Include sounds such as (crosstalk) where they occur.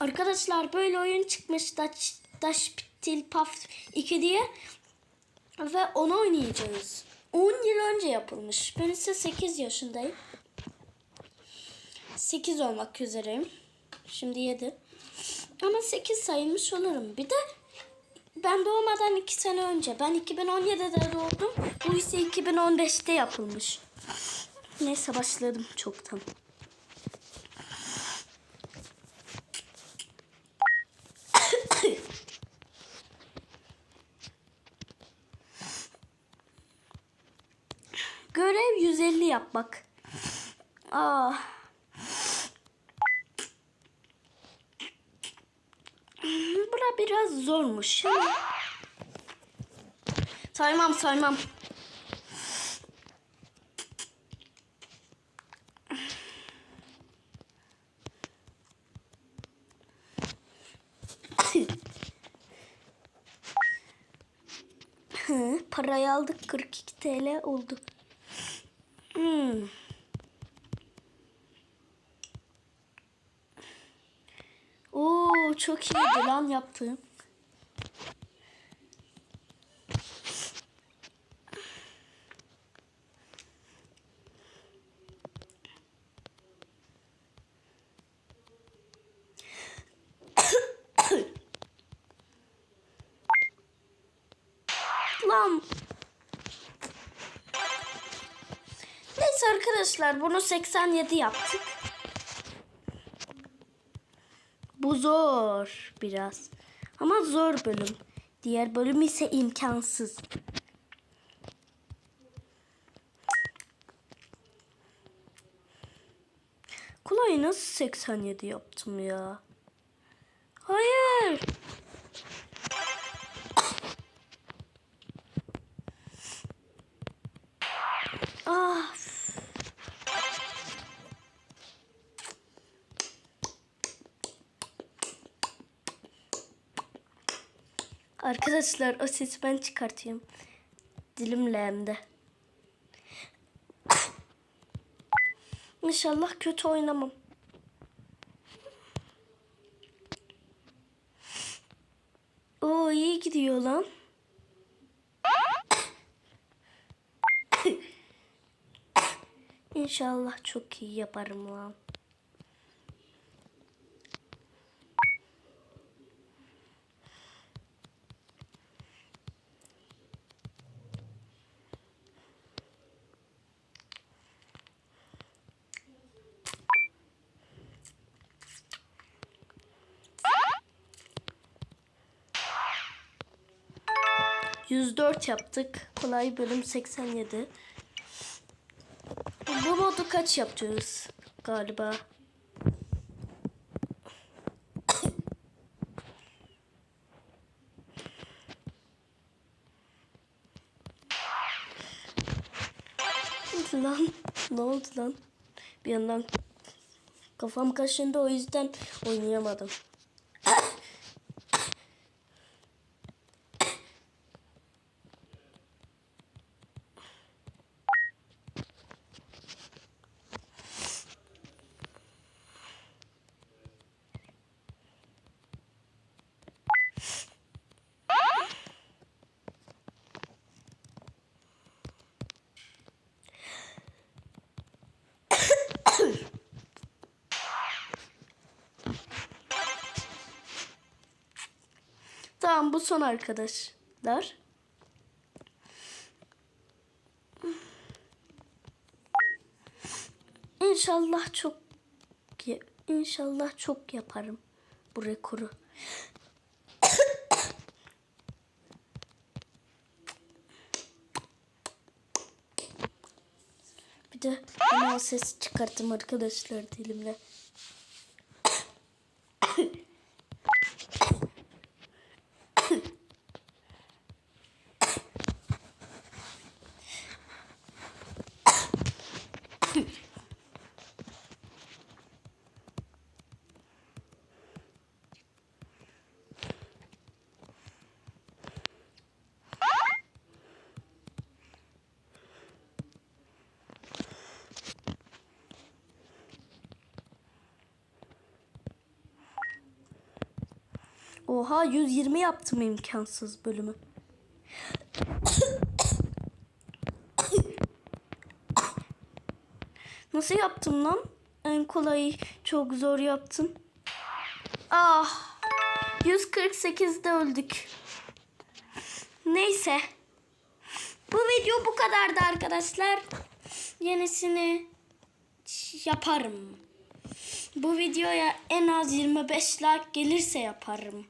Arkadaşlar böyle oyun çıkmış Dash, Dash Till Puff 2 diye. Ve onu oynayacağız. 10 yıl önce yapılmış. Ben ise 8 yaşındayım. 8 olmak üzereyim. Şimdi 7. Ama 8 sayılmış olurum. Bir de ben doğmadan 2 sene önce. Ben 2017'de doğdum. Bu ise 2015'te yapılmış. Neyse başladım çoktan. Görev 150 yapmak. Aa. Bura biraz zormuş. ama- Saymam saymam. Parayı aldık 42 TL oldu. Hmm. Oo çok iyiydi lan yaptığım. (coughs) Lan. Arkadaşlar bunu 87 yaptık. Bu zor biraz. Ama zor bölüm. Diğer bölüm ise imkansız. Kolay nasıl 87 yaptım ya? Arkadaşlar o sesi ben çıkartıyorum. Dilimle hem de. İnşallah kötü oynamam. Oo iyi gidiyor lan. İnşallah çok iyi yaparım lan. Yüz dört yaptık. Kolay bölüm 87. Bu modu kaç yapacağız galiba? lan ne oldu lan? Bir yandan kafam kaşındı o yüzden oynayamadım. Tamam bu son arkadaşlar. İnşallah çok inşallah çok yaparım bu rekoru. Bir de o ses çıkarttım arkadaşlar dilimle. Oha 120 yaptım imkansız bölümü. Nasıl yaptım lan? En kolayı çok zor yaptım. Ah. 148'de öldük. Neyse. Bu video bu kadardı arkadaşlar. Yenisini yaparım. Bu videoya en az 25 like gelirse yaparım.